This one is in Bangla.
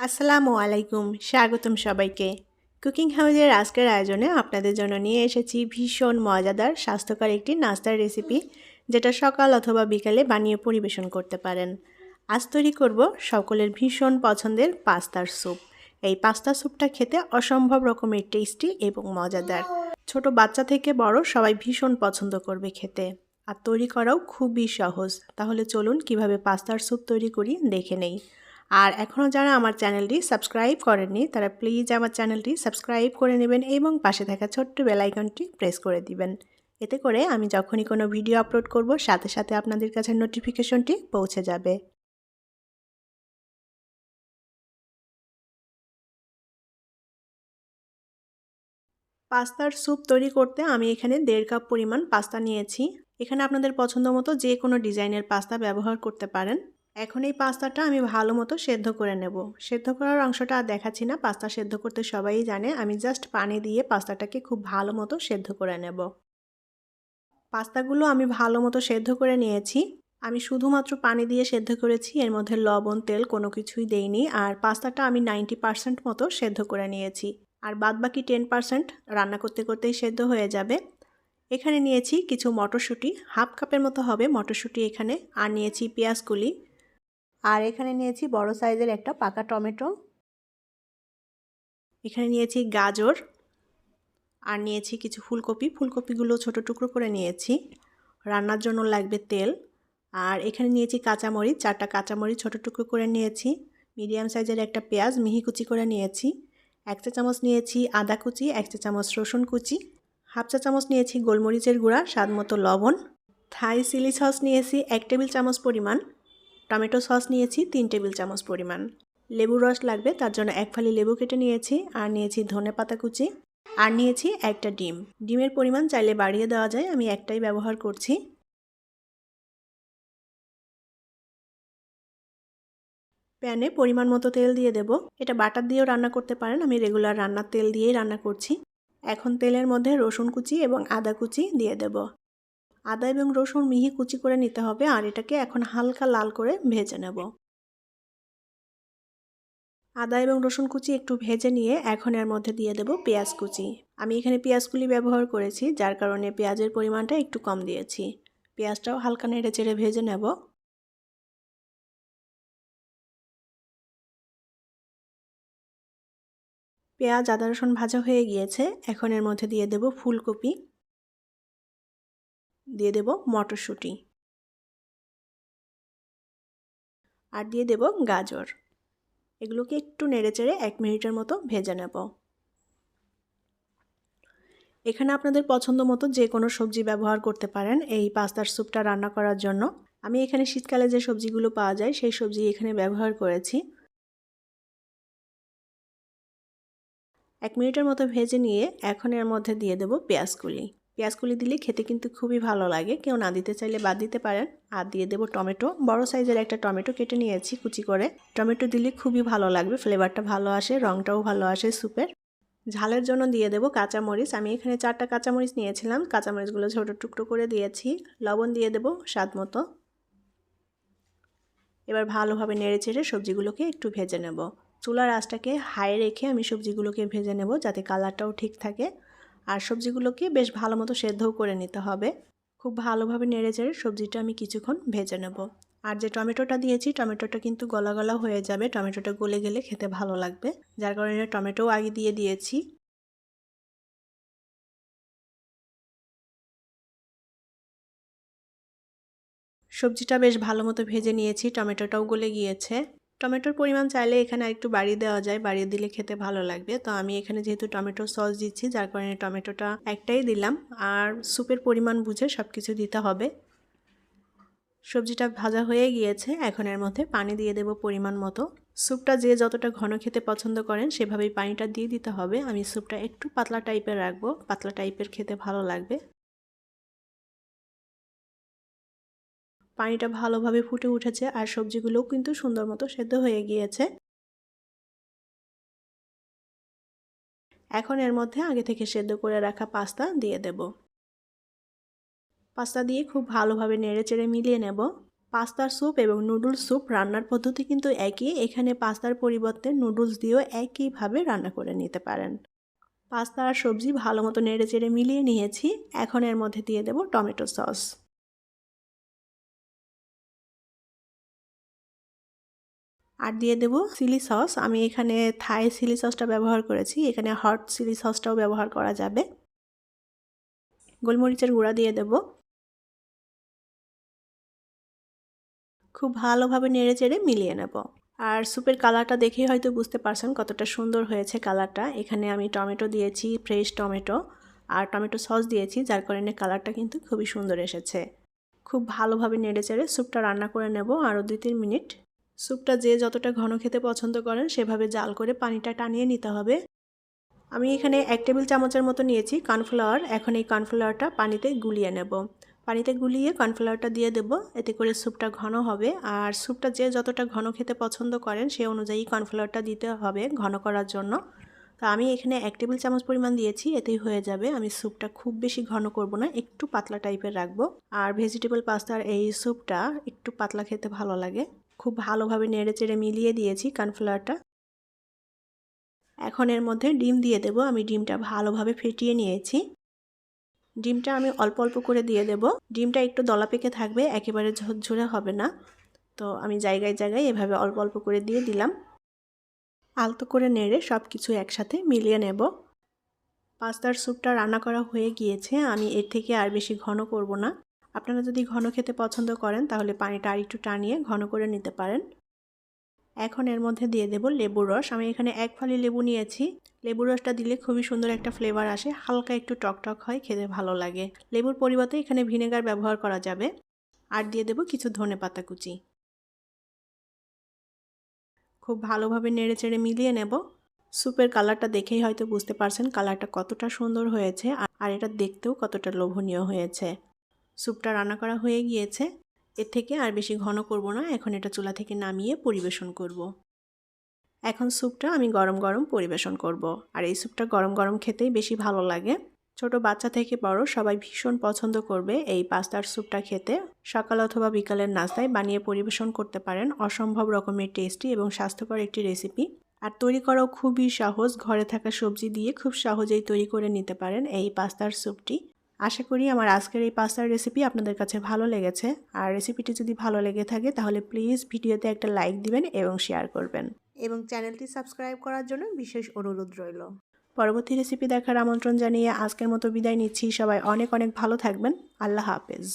আসসালামু আলাইকুম, স্বাগতম সবাইকে। কুকিং হাউজের আজকের আয়োজনে আপনাদের জন্য নিয়ে এসেছি ভীষণ মজাদার, স্বাস্থ্যকর একটি নাস্তার রেসিপি, যেটা সকাল অথবা বিকালে বানিয়ে পরিবেশন করতে পারেন। আজ তৈরি করব সকলের ভীষণ পছন্দের পাস্তার স্যুপ। এই পাস্তা স্যুপটা খেতে অসম্ভব রকমের টেস্টি এবং মজাদার। ছোট বাচ্চা থেকে বড় সবাই ভীষণ পছন্দ করবে খেতে। আর তৈরি করাও খুবই সহজ। তাহলে চলুন কীভাবে পাস্তার স্যুপ তৈরি করি, দেখে নেই। আর এখনও যারা আমার চ্যানেলটি সাবস্ক্রাইব করেননি, তারা প্লিজ আমার চ্যানেলটি সাবস্ক্রাইব করে নেবেন এবং পাশে থাকা ছোট্ট বেলাইকনটি প্রেস করে দিবেন। এতে করে আমি যখনই কোনো ভিডিও আপলোড করব, সাথে সাথে আপনাদের কাছে নোটিফিকেশনটি পৌঁছে যাবে। পাস্তার স্যুপ তৈরি করতে আমি এখানে দেড় কাপ পরিমাণ পাস্তা নিয়েছি। এখানে আপনাদের পছন্দ মতো যে কোনো ডিজাইনের পাস্তা ব্যবহার করতে পারেন। এখন এই পাস্তাটা আমি ভালো মতো সেদ্ধ করে নেব। সেদ্ধ করার অংশটা আর দেখাচ্ছি না, পাস্তা সেদ্ধ করতে সবাই জানে। আমি জাস্ট পানি দিয়ে পাস্তাটাকে খুব ভালো মতো সেদ্ধ করে নেব। পাস্তাগুলো আমি ভালো মতো সেদ্ধ করে নিয়েছি। আমি শুধুমাত্র পানি দিয়ে সেদ্ধ করেছি, এর মধ্যে লবণ, তেল কোনো কিছুই দেইনি। আর পাস্তাটা আমি নাইনটি পারসেন্ট মতো সেদ্ধ করে নিয়েছি। আর বাদ বাকি টেন পারসেন্ট রান্না করতে করতেই সেদ্ধ হয়ে যাবে। এখানে নিয়েছি কিছু মটরশুঁটি, হাফ কাপের মতো হবে মটরশুঁটি এখানে। আর নিয়েছি পেঁয়াজগুলি আর এখানে নিয়েছি বড় সাইজের একটা পাকা টমেটো। এখানে নিয়েছি গাজর। আর নিয়েছি কিছু ফুলকপি। ফুলকপিগুলো ছোট টুকরো করে নিয়েছি। রান্নার জন্য লাগবে তেল। আর এখানে নিয়েছি কাঁচামরিচ। চারটা কাঁচামরিচ ছোটো টুকরো করে নিয়েছি। মিডিয়াম সাইজের একটা পেঁয়াজ মিহি কুচি করে নিয়েছি। এক চা চামচ নিয়েছি আদা কুচি, এক চা চামচ রসুন কুচি। হাফ চা চামচ নিয়েছি গোলমরিচের গুঁড়া, স্বাদ মতো লবণ। থাই চিলি সস নিয়েছি এক টেবিল চামচ পরিমাণ। টমেটো সস নিয়েছি তিন টেবিল চামচ পরিমাণ। লেবু রস লাগবে, তার জন্য এক ফালি লেবু কেটে নিয়েছি, আর নিয়েছি ধনে পাতা কুচি, আর নিয়েছি একটা ডিম। ডিমের পরিমাণ চাইলে বাড়িয়ে দেওয়া যায়, আমি একটাই ব্যবহার করছি। প্যানে পরিমাণ মতো তেল দিয়ে দেব। এটা বাটার দিয়েও রান্না করতে পারেন, আমি রেগুলার রান্নার তেল দিয়েই রান্না করছি। এখন তেলের মধ্যে রসুন কুচি এবং আদা কুচি দিয়ে দেব। আদা এবং রসুন মিহি কুচি করে নিতে হবে, আর এটাকে এখন হালকা লাল করে ভেজে নেব। আদা এবং রসুন কুচি একটু ভেজে নিয়ে এখন এর মধ্যে দিয়ে দেব পেঁয়াজ কুচি। আমি এখানে পেঁয়াজগুলি ব্যবহার করেছি, যার কারণে পেঁয়াজের পরিমাণটা একটু কম দিয়েছি। পেঁয়াজটাও হালকা নেড়ে চেড়ে ভেজে নেব। পেঁয়াজ, আদা, রসুন ভাজা হয়ে গিয়েছে, এখন এর মধ্যে দিয়ে দেব ফুলকপি। দিয়ে দেব মটরশুঁটি। আর দিয়ে দেব গাজর। এগুলোকে একটু নেড়েচেড়ে এক মিনিটের মতো ভেজে নেব। এখানে আপনাদের পছন্দ মতো যে কোনো সবজি ব্যবহার করতে পারেন এই পাস্তার স্যুপটা রান্না করার জন্য। আমি এখানে শীতকালে যে সবজিগুলো পাওয়া যায় সেই সবজি এখানে ব্যবহার করেছি। এক মিনিটের মতো ভেজে নিয়ে এখন এর মধ্যে দিয়ে দেবো পেঁয়াজকুলি। পেঁয়াজকুলি দিলে খেতে কিন্তু খুবই ভালো লাগে। কেউ না দিতে চাইলে বাদ দিতে পারেন। আর দিয়ে দেবো টমেটো। বড় সাইজের একটা টমেটো কেটে নিয়েছি কুচি করে। টমেটো দিলে খুবই ভালো লাগবে, ফ্লেভারটা ভালো আসে রঙটাও ভালো আসে স্যুপের। ঝালের জন্য দিয়ে দেবো কাঁচামরিচ। আমি এখানে চারটা কাঁচামরিচ নিয়েছিলাম। কাঁচামরিচগুলো ছোটো টুকরো করে দিয়েছি। লবণ দিয়ে দেবো স্বাদ মতো। এবার ভালোভাবে নেড়ে চেড়ে সবজিগুলোকে একটু ভেজে নেব। চুলার আঁচটাকে হাই রেখে আমি সবজিগুলোকে ভেজে নেব যাতে কালারটাও ঠিক থাকে। আর সবজিগুলোকে বেশ ভালো মতো সেদ্ধও করে নিতে হবে। খুব ভালোভাবে নেড়ে চেড়ে সবজিটা আমি কিছুক্ষণ ভেজে নেব। আর যে টমেটোটা দিয়েছি, টমেটোটা কিন্তু গলা গলা হয়ে যাবে। টমেটোটা গলে গেলে খেতে ভালো লাগবে। যার কারণে টমেটোও আগে দিয়ে দিয়েছি। সবজিটা বেশ ভালো মতো ভেজে নিয়েছি। টমেটোটাও গলে গিয়েছে। টমেটোর পরিমাণ চাইলে এখানে একটু বাড়িয়ে দেওয়া যায়, বাড়িয়ে দিলে খেতে ভালো লাগবে। তো আমি এখানে যেহেতু টমেটো সস দিচ্ছি, যার কারণে টমেটোটা একটাই দিলাম। আর স্যুপের পরিমাণ বুঝে সব কিছু দিতে হবে। সবজিটা ভাজা হয়ে গিয়েছে, এখন এর মধ্যে পানি দিয়ে দেব পরিমাণ মতো। স্যুপটা যে যতটা ঘন খেতে পছন্দ করেন, সেভাবেই পানিটা দিয়ে দিতে হবে। আমি স্যুপটা একটু পাতলা টাইপের রাখব, পাতলা টাইপের খেতে ভালো লাগবে। পানিটা ভালোভাবে ফুটে উঠেছে আর সবজিগুলোও কিন্তু সুন্দর মতো সেদ্ধ হয়ে গিয়েছে। এখন এর মধ্যে আগে থেকে সেদ্ধ করে রাখা পাস্তা দিয়ে দেব। পাস্তা দিয়ে খুব ভালোভাবে নেড়ে চেড়ে মিলিয়ে নেব। পাস্তার স্যুপ এবং নুডলস স্যুপ রান্নার পদ্ধতি কিন্তু একই। এখানে পাস্তার পরিবর্তে নুডলস দিয়েও একইভাবে রান্না করে নিতে পারেন। পাস্তা আর সবজি ভালো মতো নেড়ে চেড়ে মিলিয়ে নিয়েছি। এখন এর মধ্যে দিয়ে দেব টমেটো সস। আর দিয়ে দেব চিলি সস। আমি এখানে থাই চিলি সসটা ব্যবহার করেছি, এখানে হট চিলি সসটাও ব্যবহার করা যাবে। গোলমরিচের গুঁড়া দিয়ে দেব। খুব ভালোভাবে নেড়ে চেড়ে মিলিয়ে নেব। আর স্যুপের কালারটা দেখেই হয়তো বুঝতে পারছেন কতটা সুন্দর হয়েছে কালারটা। এখানে আমি টমেটো দিয়েছি, ফ্রেশ টমেটো। আর টমেটো সস দিয়েছি, যার কারণে কালারটা কিন্তু খুবই সুন্দর এসেছে। খুব ভালোভাবে নেড়ে চেড়ে স্যুপটা রান্না করে নেব আরও দুই তিন মিনিট। স্যুপটা যে যতটা ঘন খেতে পছন্দ করেন, সেভাবে জাল করে পানিটা টানিয়ে নিতে হবে। আমি এখানে এক টেবিল চামচের মতো নিয়েছি কর্নফ্লাওয়ার। এখন এই কর্নফ্লাওয়ারটা পানিতে গুলিয়ে নেব। পানিতে গুলিয়ে কর্নফ্লাওয়ারটা দিয়ে দেবো। এতে করে স্যুপটা ঘন হবে। আর স্যুপটা যে যতটা ঘন খেতে পছন্দ করেন, সে অনুযায়ী কর্নফ্লাওয়ারটা দিতে হবে ঘন করার জন্য। তো আমি এখানে এক টেবিল চামচ পরিমাণ দিয়েছি। এতেই হয়ে যাবে। আমি স্যুপটা খুব বেশি ঘন করব না। একটু পাতলা টাইপের রাখব। আর ভেজিটেবল পাস্তার এই স্যুপটা একটু পাতলা খেতে ভালো লাগে। খুব ভালোভাবে নেড়ে চেড়ে মিলিয়ে দিয়েছি কর্নফ্লাওয়ারটা। এখন এর মধ্যে ডিম দিয়ে দেব, আমি ডিমটা ভালোভাবে ফেটিয়ে নিয়েছি। ডিমটা আমি অল্প অল্প করে দিয়ে দেব। ডিমটা একটু দলা পেকে থাকবে, একেবারে ঝরঝরে হবে না। তো আমি জায়গায় জায়গায় এভাবে অল্প অল্প করে দিয়ে দিলাম। আলতো করে নেড়ে সব কিছু একসাথে মিলিয়ে নেব। পাস্তার স্যুপটা রান্না করা হয়ে গিয়েছে, আমি এর থেকে আর বেশি ঘন করব না। আপনারা যদি ঘন খেতে পছন্দ করেন, তাহলে পানিটা আর একটু টানিয়ে ঘন করে নিতে পারেন। এখন এর মধ্যে দিয়ে দেব লেবুর রস। আমি এখানে এক ফালি লেবু নিয়েছি। লেবুর রসটা দিলে খুবই সুন্দর একটা ফ্লেভার আসে। হালকা একটু টকটক হয়, খেতে ভালো লাগে। লেবুর পরিবর্তে এখানে ভিনেগার ব্যবহার করা যাবে। আর দিয়ে দেব কিছু ধনে পাতা কুচি। খুব ভালোভাবে নেড়ে চেড়ে মিলিয়ে নেব। স্যুপের কালারটা দেখেই হয়তো বুঝতে পারছেন কালারটা কতটা সুন্দর হয়েছে, আর এটা দেখতেও কতটা লোভনীয় হয়েছে। স্যুপটা রান্না করা হয়ে গিয়েছে। এর থেকে আর বেশি ঘন করব না, এখন এটা চুলা থেকে নামিয়ে পরিবেশন করব। এখন স্যুপটা আমি গরম গরম পরিবেশন করব। আর এই স্যুপটা গরম গরম খেতেই বেশি ভালো লাগে। ছোট বাচ্চা থেকে বড় সবাই ভীষণ পছন্দ করবে এই পাস্তার স্যুপটা খেতে। সকাল অথবা বিকালের নাস্তায় বানিয়ে পরিবেশন করতে পারেন অসম্ভব রকমের টেস্টি এবং স্বাস্থ্যকর একটি রেসিপি। আর তৈরি করাও খুবই সহজ, ঘরে থাকা সবজি দিয়ে খুব সহজেই তৈরি করে নিতে পারেন এই পাস্তার স্যুপটি। আশা করি আমার আজকের এই পাস্তার রেসিপি আপনাদের কাছে ভালো লেগেছে। আর রেসিপিটি যদি ভালো লেগে থাকে, তাহলে প্লিজ ভিডিওতে একটা লাইক দিবেন এবং শেয়ার করবেন। এবং চ্যানেলটি সাবস্ক্রাইব করার জন্য বিশেষ অনুরোধ রইল। পরবর্তী রেসিপি দেখার আমন্ত্রণ জানিয়ে আজকের মতো বিদায় নিচ্ছি। সবাই অনেক অনেক ভালো থাকবেন। আল্লাহ হাফেজ।